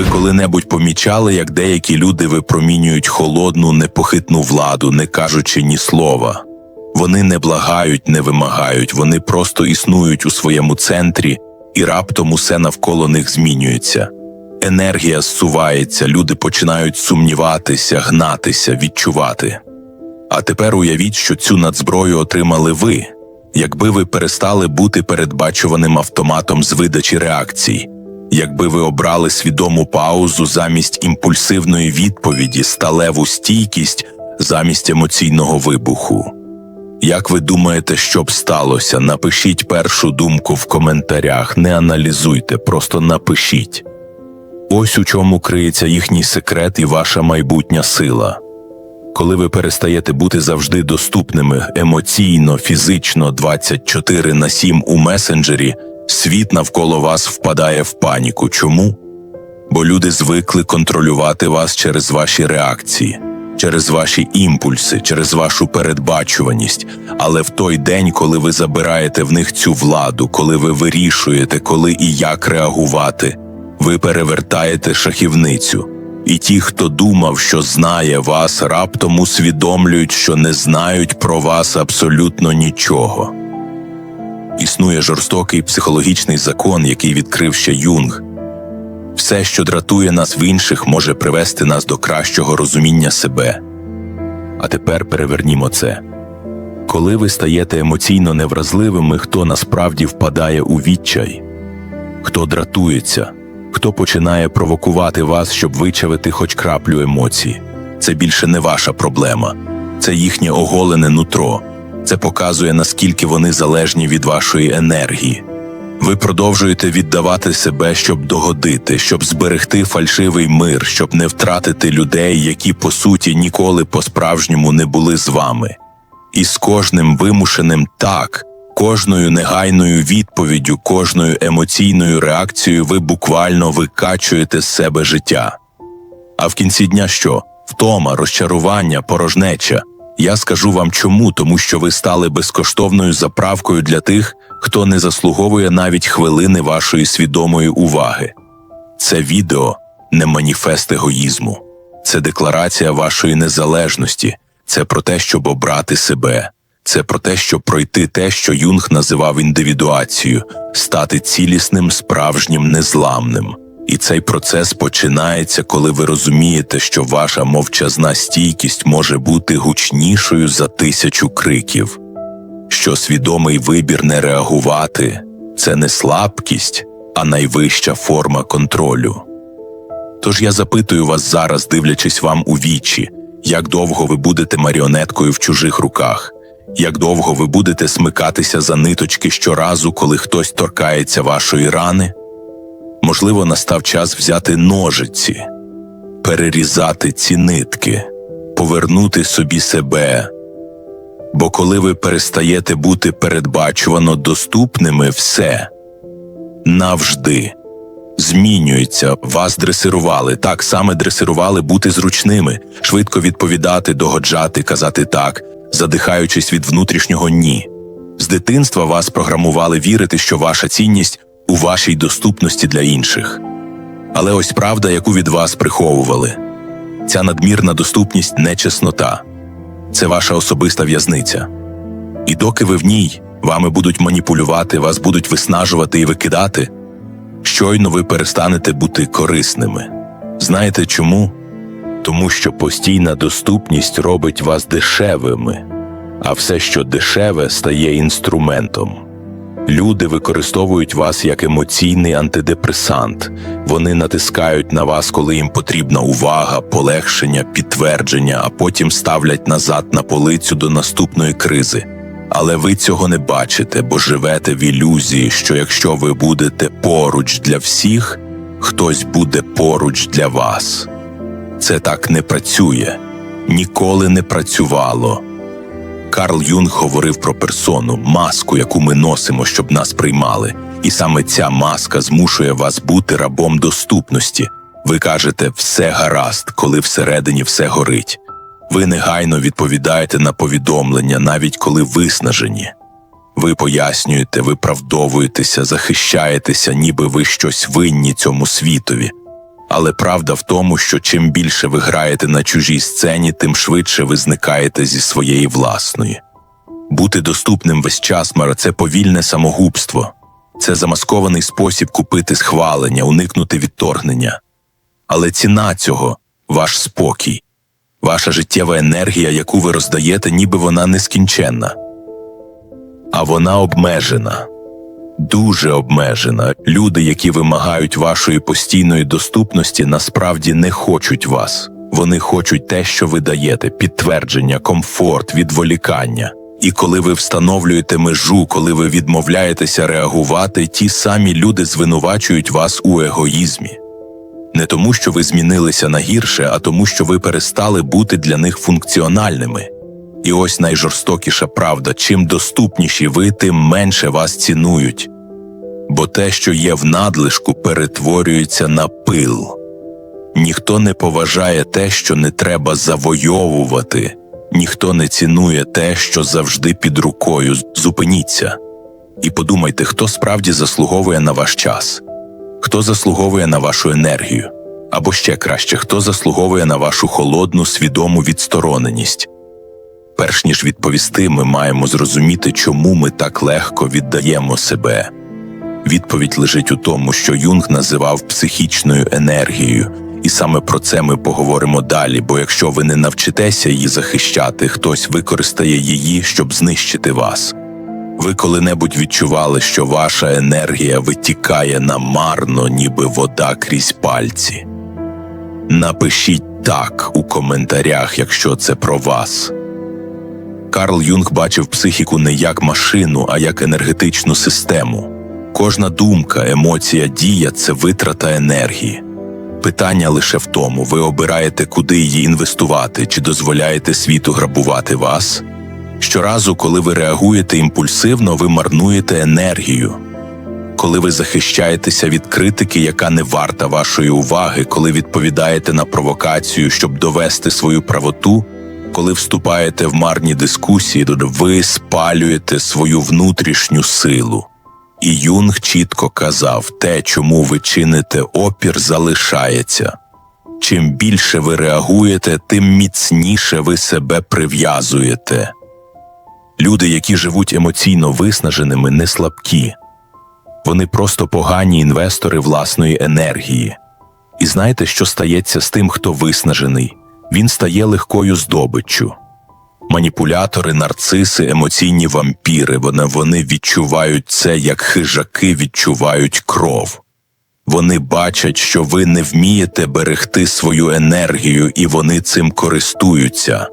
Ви коли-небудь помічали, як деякі люди випромінюють холодну, непохитну владу, не кажучи ні слова. Вони не благають, не вимагають, вони просто існують у своєму центрі, і раптом усе навколо них змінюється. Енергія зсувається, люди починають сумніватися, гнатися, відчувати. А тепер уявіть, що цю надзброю отримали ви, якби ви перестали бути передбачуваним автоматом з видачі реакцій, якби ви обрали свідому паузу замість імпульсивної відповіді, сталеву стійкість замість емоційного вибуху. Як ви думаєте, що б сталося? Напишіть першу думку в коментарях, не аналізуйте, просто напишіть. Ось у чому криється їхній секрет і ваша майбутня сила. Коли ви перестаєте бути завжди доступними емоційно, фізично 24 на 7 у месенджері, світ навколо вас впадає в паніку. Чому? Бо люди звикли контролювати вас через ваші реакції, через ваші імпульси, через вашу передбачуваність. Але в той день, коли ви забираєте в них цю владу, коли ви вирішуєте, коли і як реагувати, ви перевертаєте шахівницю. І ті, хто думав, що знає вас, раптом усвідомлюють, що не знають про вас абсолютно нічого. Існує жорстокий психологічний закон, який відкрив ще Юнг. Все, що дратує нас в інших, може привести нас до кращого розуміння себе. А тепер перевернімо це. Коли ви стаєте емоційно невразливими, хто насправді впадає у відчай, хто дратується, хто починає провокувати вас, щоб вичавити хоч краплю емоцій. Це більше не ваша проблема, це їхнє оголене нутро. Це показує, наскільки вони залежні від вашої енергії. Ви продовжуєте віддавати себе, щоб догодити, щоб зберегти фальшивий мир, щоб не втратити людей, які по суті ніколи по-справжньому не були з вами. І з кожним вимушеним так, кожною негайною відповіддю, кожною емоційною реакцією ви буквально викачуєте з себе життя. А в кінці дня що? Втома, розчарування, порожнеча. Я скажу вам чому, тому що ви стали безкоштовною заправкою для тих, хто не заслуговує навіть хвилини вашої свідомої уваги. Це відео не маніфест егоїзму, це декларація вашої незалежності, це про те, щоб обрати себе, це про те, щоб пройти те, що Юнг називав індивідуацією, стати цілісним, справжнім, незламним. І цей процес починається, коли ви розумієте, що ваша мовчазна стійкість може бути гучнішою за тисячу криків, що свідомий вибір не реагувати це не слабкість, а найвища форма контролю. Тож я запитую вас зараз, дивлячись вам у вічі, як довго ви будете маріонеткою в чужих руках, як довго ви будете смикатися за ниточки щоразу, коли хтось торкається вашої рани. Можливо, настав час взяти ножиці, перерізати ці нитки, повернути собі себе. Бо коли ви перестаєте бути передбачувано доступними, все навжди змінюється, вас дресирували, так саме дресирували бути зручними, швидко відповідати, догоджати, казати так, задихаючись від внутрішнього ні. З дитинства вас програмували вірити, що ваша цінність у вашій доступності для інших. Але ось правда, яку від вас приховували ця надмірна доступність не чеснота, це ваша особиста в'язниця. І доки ви в ній, вами будуть маніпулювати, вас будуть виснажувати і викидати, щойно ви перестанете бути корисними. Знаєте чому? Тому що постійна доступність робить вас дешевими, а все, що дешеве, стає інструментом. Люди використовують вас як емоційний антидепресант, вони натискають на вас, коли їм потрібна увага, полегшення, підтвердження, а потім ставлять назад на полицю до наступної кризи. Але ви цього не бачите, бо живете в ілюзії, що якщо ви будете поруч для всіх, хтось буде поруч для вас. Це так не працює, ніколи не працювало. Карл Юнг говорив про персону, маску, яку ми носимо, щоб нас приймали, і саме ця маска змушує вас бути рабом доступності. Ви кажете все гаразд, коли всередині все горить. Ви негайно відповідаєте на повідомлення, навіть коли виснажені. Ви пояснюєте, виправдовуєтеся, захищаєтеся, ніби ви щось винні цьому світові. Але правда в тому, що чим більше ви граєте на чужій сцені, тим швидше ви зникаєте зі своєї власної. Бути доступним весь час мара це повільне самогубство, це замаскований спосіб купити схвалення, уникнути відторгнення. Але ціна цього ваш спокій, ваша життєва енергія, яку ви роздаєте, ніби вона нескінченна. А вона обмежена, дуже обмежена. Люди, які вимагають вашої постійної доступності, насправді не хочуть вас. Вони хочуть те, що ви даєте, підтвердження, комфорт, відволікання. І коли ви встановлюєте межу, коли ви відмовляєтеся реагувати, ті самі люди звинувачують вас у егоїзмі. Не тому, що ви змінилися на гірше, а тому, що ви перестали бути для них функціональними. І ось найжорстокіша правда: чим доступніші ви, тим менше вас цінують. Бо те, що є в надлишку, перетворюється на пил. Ніхто не поважає те, що не треба завойовувати, ніхто не цінує те, що завжди під рукою. Зупиніться. І подумайте, хто справді заслуговує на ваш час, хто заслуговує на вашу енергію, або ще краще, хто заслуговує на вашу холодну, свідому відстороненість. Перш ніж відповісти, ми маємо зрозуміти, чому ми так легко віддаємо себе. Відповідь лежить у тому, що Юнг називав психічною енергією, і саме про це ми поговоримо далі. Бо якщо ви не навчитеся її захищати, хтось використає її, щоб знищити вас. Ви коли-небудь відчували, що ваша енергія витікає намарно, ніби вода крізь пальці. Напишіть так у коментарях, якщо це про вас. Карл Юнг бачив психіку не як машину, а як енергетичну систему. Кожна думка, емоція, дія це витрата енергії. Питання лише в тому, ви обираєте, куди її інвестувати, чи дозволяєте світу грабувати вас. Щоразу, коли ви реагуєте імпульсивно, ви марнуєте енергію. Коли ви захищаєтеся від критики, яка не варта вашої уваги, коли відповідаєте на провокацію, щоб довести свою правоту, коли вступаєте в марні дискусії, ви спалюєте свою внутрішню силу. І Юнг чітко казав, те, чому ви чините опір, залишається. Чим більше ви реагуєте, тим міцніше ви себе прив'язуєте. Люди, які живуть емоційно виснаженими, не слабкі, вони просто погані інвестори власної енергії. І знаєте, що стається з тим, хто виснажений? Він стає легкою здобиччю. Маніпулятори, нарциси, емоційні вампіри, вони, вони відчувають це, як хижаки відчувають кров. Вони бачать, що ви не вмієте берегти свою енергію, і вони цим користуються.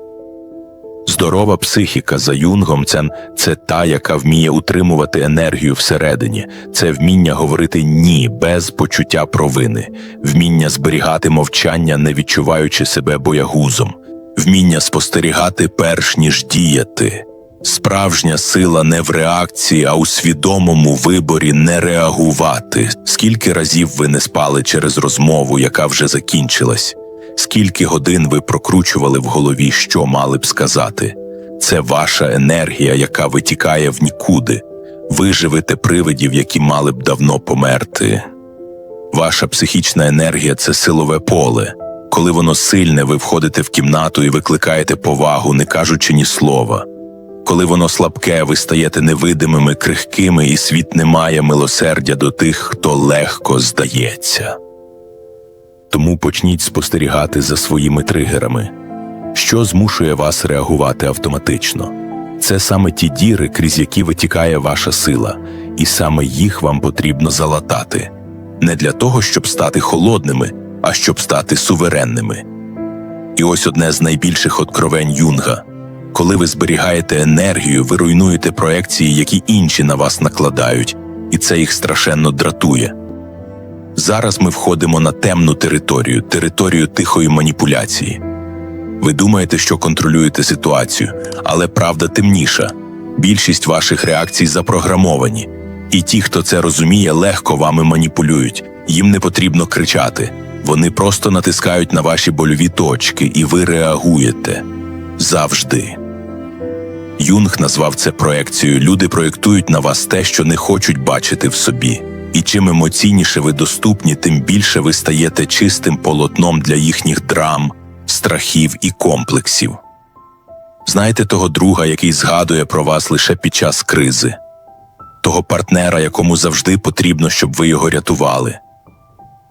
Здорова психіка за юнгом це, це та, яка вміє утримувати енергію всередині, це вміння говорити ні без почуття провини, вміння зберігати мовчання, не відчуваючи себе боягузом, вміння спостерігати перш ніж діяти. Справжня сила не в реакції, а у свідомому виборі не реагувати. Скільки разів ви не спали через розмову, яка вже закінчилась? Скільки годин ви прокручували в голові, що мали б сказати? Це ваша енергія, яка витікає в нікуди. Ви живете привидів, які мали б давно померти. Ваша психічна енергія це силове поле. Коли воно сильне, ви входите в кімнату і викликаєте повагу, не кажучи ні слова. Коли воно слабке, ви стаєте невидимими, крихкими, і світ не має милосердя до тих, хто легко здається. Тому почніть спостерігати за своїми тригерами, що змушує вас реагувати автоматично. Це саме ті діри, крізь які витікає ваша сила, і саме їх вам потрібно залатати не для того, щоб стати холодними, а щоб стати суверенними. І ось одне з найбільших откровень юнга коли ви зберігаєте енергію, ви руйнуєте проекції, які інші на вас накладають, і це їх страшенно дратує. Зараз ми входимо на темну територію, територію тихої маніпуляції. Ви думаєте, що контролюєте ситуацію, але правда темніша. Більшість ваших реакцій запрограмовані, і ті, хто це розуміє, легко вами маніпулюють, їм не потрібно кричати. Вони просто натискають на ваші больові точки, і ви реагуєте завжди. Юнг назвав це проекцією. Люди проєктують на вас те, що не хочуть бачити в собі. І чим емоційніше ви доступні, тим більше ви стаєте чистим полотном для їхніх драм, страхів і комплексів. Знаєте того друга, який згадує про вас лише під час кризи, того партнера, якому завжди потрібно, щоб ви його рятували,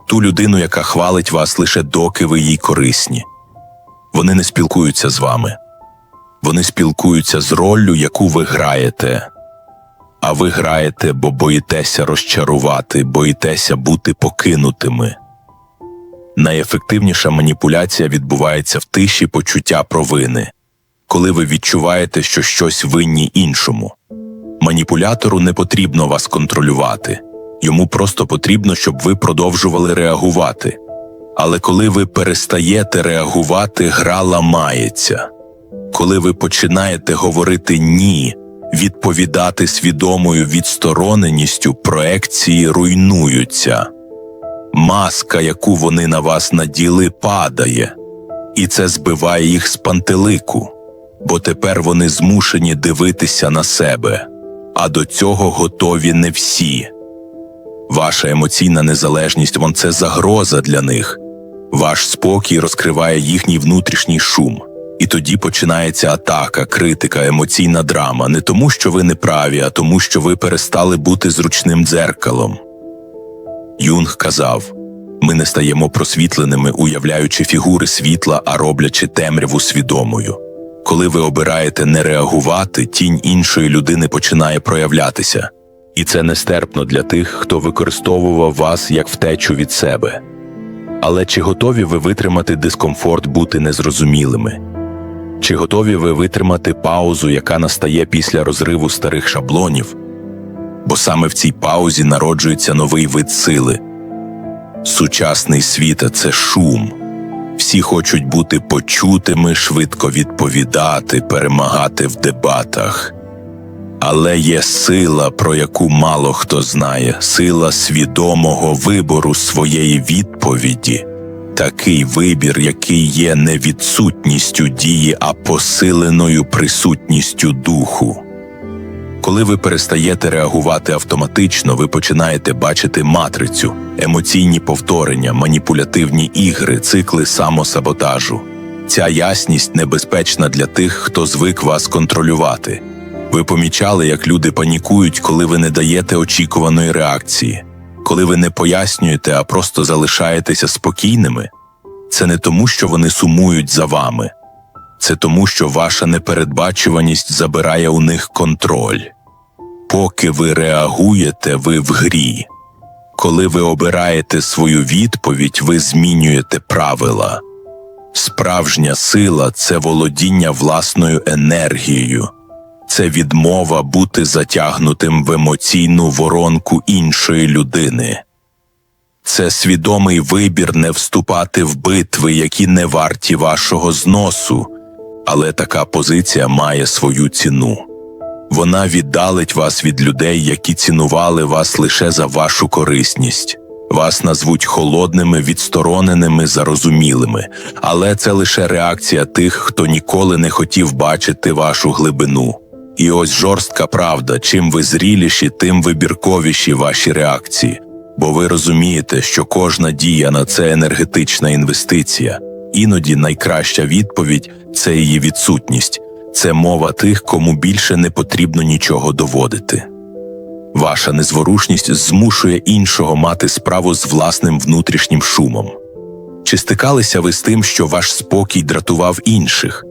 ту людину, яка хвалить вас лише доки ви їй корисні. Вони не спілкуються з вами, вони спілкуються з роллю, яку ви граєте. А ви граєте, бо боїтеся розчарувати, боїтеся бути покинутими. Найефективніша маніпуляція відбувається в тиші почуття провини, коли ви відчуваєте, що щось винні іншому. Маніпулятору не потрібно вас контролювати, йому просто потрібно, щоб ви продовжували реагувати. Але коли ви перестаєте реагувати, гра ламається. Коли ви починаєте говорити ні, відповідати свідомою відстороненістю, проекції руйнуються. Маска, яку вони на вас наділи, падає, і це збиває їх з пантелику, бо тепер вони змушені дивитися на себе, а до цього готові не всі. Ваша емоційна незалежність вон це загроза для них. Ваш спокій розкриває їхній внутрішній шум. І тоді починається атака, критика, емоційна драма не тому, що ви не праві, а тому, що ви перестали бути зручним дзеркалом. Юнг казав ми не стаємо просвітленими, уявляючи фігури світла, а роблячи темряву свідомою. Коли ви обираєте не реагувати, тінь іншої людини починає проявлятися, і це нестерпно для тих, хто використовував вас як втечу від себе. Але чи готові ви витримати дискомфорт бути незрозумілими? Чи готові ви витримати паузу, яка настає після розриву старих шаблонів? Бо саме в цій паузі народжується новий вид сили. Сучасний світ це шум. Всі хочуть бути почутими, швидко відповідати, перемагати в дебатах. Але є сила, про яку мало хто знає, сила свідомого вибору своєї відповіді такий вибір, який є не відсутністю дії, а посиленою присутністю духу. Коли ви перестаєте реагувати автоматично, ви починаєте бачити матрицю, емоційні повторення, маніпулятивні ігри, цикли самосаботажу. Ця ясність небезпечна для тих, хто звик вас контролювати. Ви помічали, як люди панікують, коли ви не даєте очікуваної реакції коли ви не пояснюєте, а просто залишаєтеся спокійними, це не тому, що вони сумують за вами, це тому, що ваша непередбачуваність забирає у них контроль. Поки ви реагуєте, ви в грі. Коли ви обираєте свою відповідь, ви змінюєте правила. Справжня сила це володіння власною енергією, це відмова бути затягнутим в емоційну воронку іншої людини. Це свідомий вибір не вступати в битви, які не варті вашого зносу, але така позиція має свою ціну. Вона віддалить вас від людей, які цінували вас лише за вашу корисність. Вас назвуть холодними, відстороненими, зарозумілими, але це лише реакція тих, хто ніколи не хотів бачити вашу глибину. І ось жорстка правда, чим ви зріліші, тим вибірковіші ваші реакції, бо ви розумієте, що кожна дія на це енергетична інвестиція, іноді найкраща відповідь це її відсутність, це мова тих, кому більше не потрібно нічого доводити. Ваша незворушність змушує іншого мати справу з власним внутрішнім шумом. Чи стикалися ви з тим, що ваш спокій дратував інших?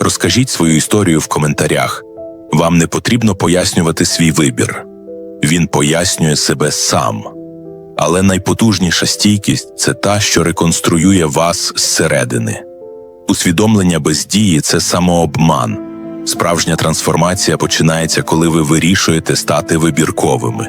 Розкажіть свою історію в коментарях. Вам не потрібно пояснювати свій вибір, він пояснює себе сам. Але найпотужніша стійкість це та, що реконструює вас зсередини. Усвідомлення бездії це самообман. Справжня трансформація починається, коли ви вирішуєте стати вибірковими,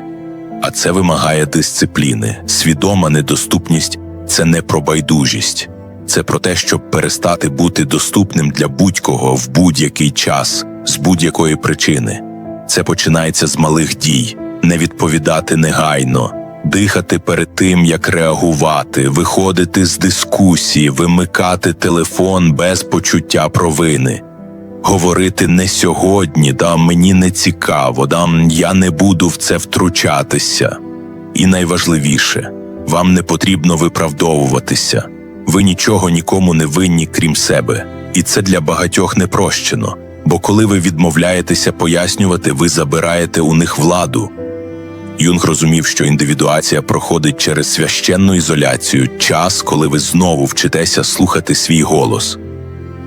а це вимагає дисципліни. Свідома недоступність це не про байдужість, це про те, щоб перестати бути доступним для будь-кого в будь-який час з будь-якої причини. Це починається з малих дій, не відповідати негайно, дихати перед тим, як реагувати, виходити з дискусії, вимикати телефон без почуття провини, говорити не сьогодні, да мені не цікаво, да я не буду в це втручатися. І найважливіше, вам не потрібно виправдовуватися. Ви нічого нікому не винні, крім себе, і це для багатьох не прощено, бо коли ви відмовляєтеся пояснювати, ви забираєте у них владу. Юнг розумів, що індивідуація проходить через священну ізоляцію, час, коли ви знову вчитеся слухати свій голос.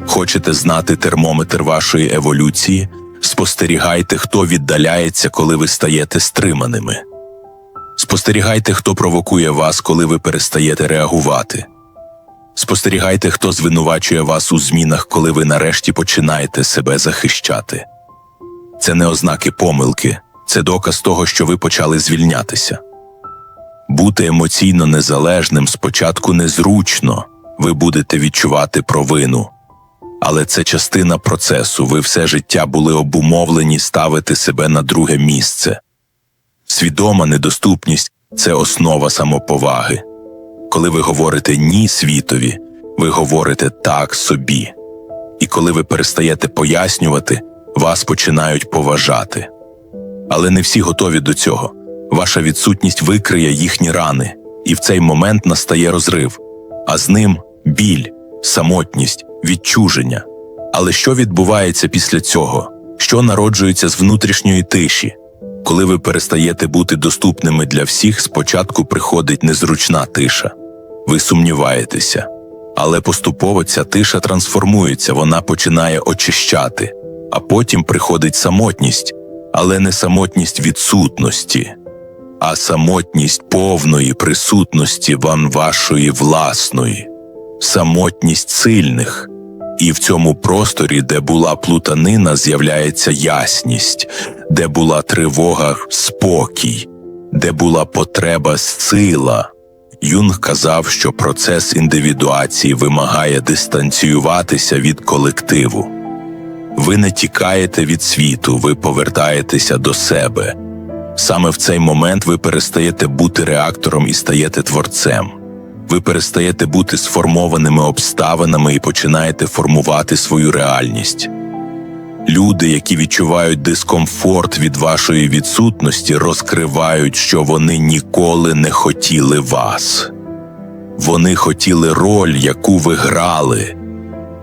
Хочете знати термометр вашої еволюції? Спостерігайте, хто віддаляється, коли ви стаєте стриманими. Спостерігайте, хто провокує вас, коли ви перестаєте реагувати. Спостерігайте, хто звинувачує вас у змінах, коли ви нарешті починаєте себе захищати. Це не ознаки помилки, це доказ того, що ви почали звільнятися. Бути емоційно незалежним спочатку незручно, ви будете відчувати провину. Але це частина процесу, ви все життя були обумовлені ставити себе на друге місце. Свідома недоступність це основа самоповаги. Коли ви говорите ні світові, ви говорите так собі. І коли ви перестаєте пояснювати, вас починають поважати. Але не всі готові до цього. Ваша відсутність викриє їхні рани, і в цей момент настає розрив, а з ним біль, самотність, відчуження. Але що відбувається після цього? Що народжується з внутрішньої тиші? Коли ви перестаєте бути доступними для всіх, спочатку приходить незручна тиша. Ви сумніваєтеся, але поступово ця тиша трансформується, вона починає очищати, а потім приходить самотність, але не самотність відсутності, а самотність повної присутності вам вашої власної, самотність сильних. І в цьому просторі, де була плутанина, з'являється ясність, де була тривога, спокій, де була потреба сила. Юнг казав, що процес індивідуації вимагає дистанціюватися від колективу. Ви не тікаєте від світу, ви повертаєтеся до себе. Саме в цей момент ви перестаєте бути реактором і стаєте творцем. Ви перестаєте бути сформованими обставинами і починаєте формувати свою реальність. Люди, які відчувають дискомфорт від вашої відсутності, розкривають, що вони ніколи не хотіли вас. Вони хотіли роль, яку ви грали,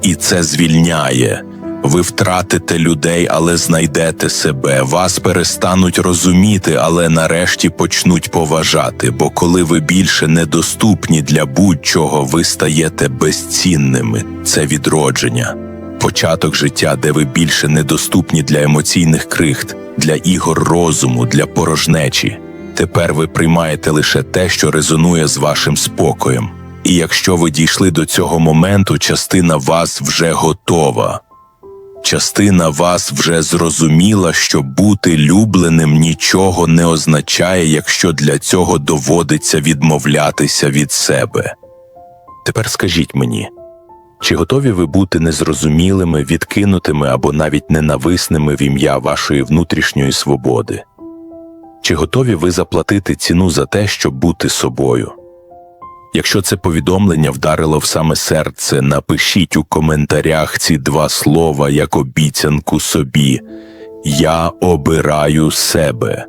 і це звільняє. Ви втратите людей, але знайдете себе. Вас перестануть розуміти, але нарешті почнуть поважати. Бо коли ви більше недоступні для будь-чого, ви стаєте безцінними. Це відродження, початок життя, де ви більше недоступні для емоційних крихт, для ігор розуму, для порожнечі. Тепер ви приймаєте лише те, що резонує з вашим спокоєм. І якщо ви дійшли до цього моменту, частина вас вже готова. Частина вас вже зрозуміла, що бути любленим нічого не означає, якщо для цього доводиться відмовлятися від себе. Тепер скажіть мені, чи готові ви бути незрозумілими, відкинутими або навіть ненависними в ім'я вашої внутрішньої свободи? Чи готові ви заплатити ціну за те, щоб бути собою? Якщо це повідомлення вдарило в саме серце, напишіть у коментарях ці два слова як обіцянку собі Я обираю себе.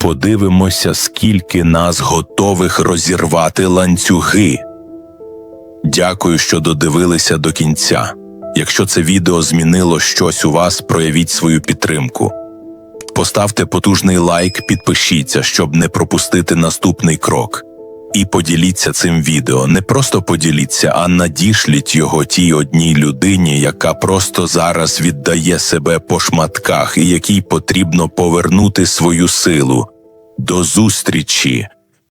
Подивимося, скільки нас готових розірвати ланцюги. Дякую, що додивилися до кінця. Якщо це відео змінило щось у вас, проявіть свою підтримку. Поставте потужний лайк, підпишіться, щоб не пропустити наступний крок. І поділіться цим відео. Не просто поділіться, а надішліть його тій одній людині, яка просто зараз віддає себе по шматках і якій потрібно повернути свою силу. До зустрічі!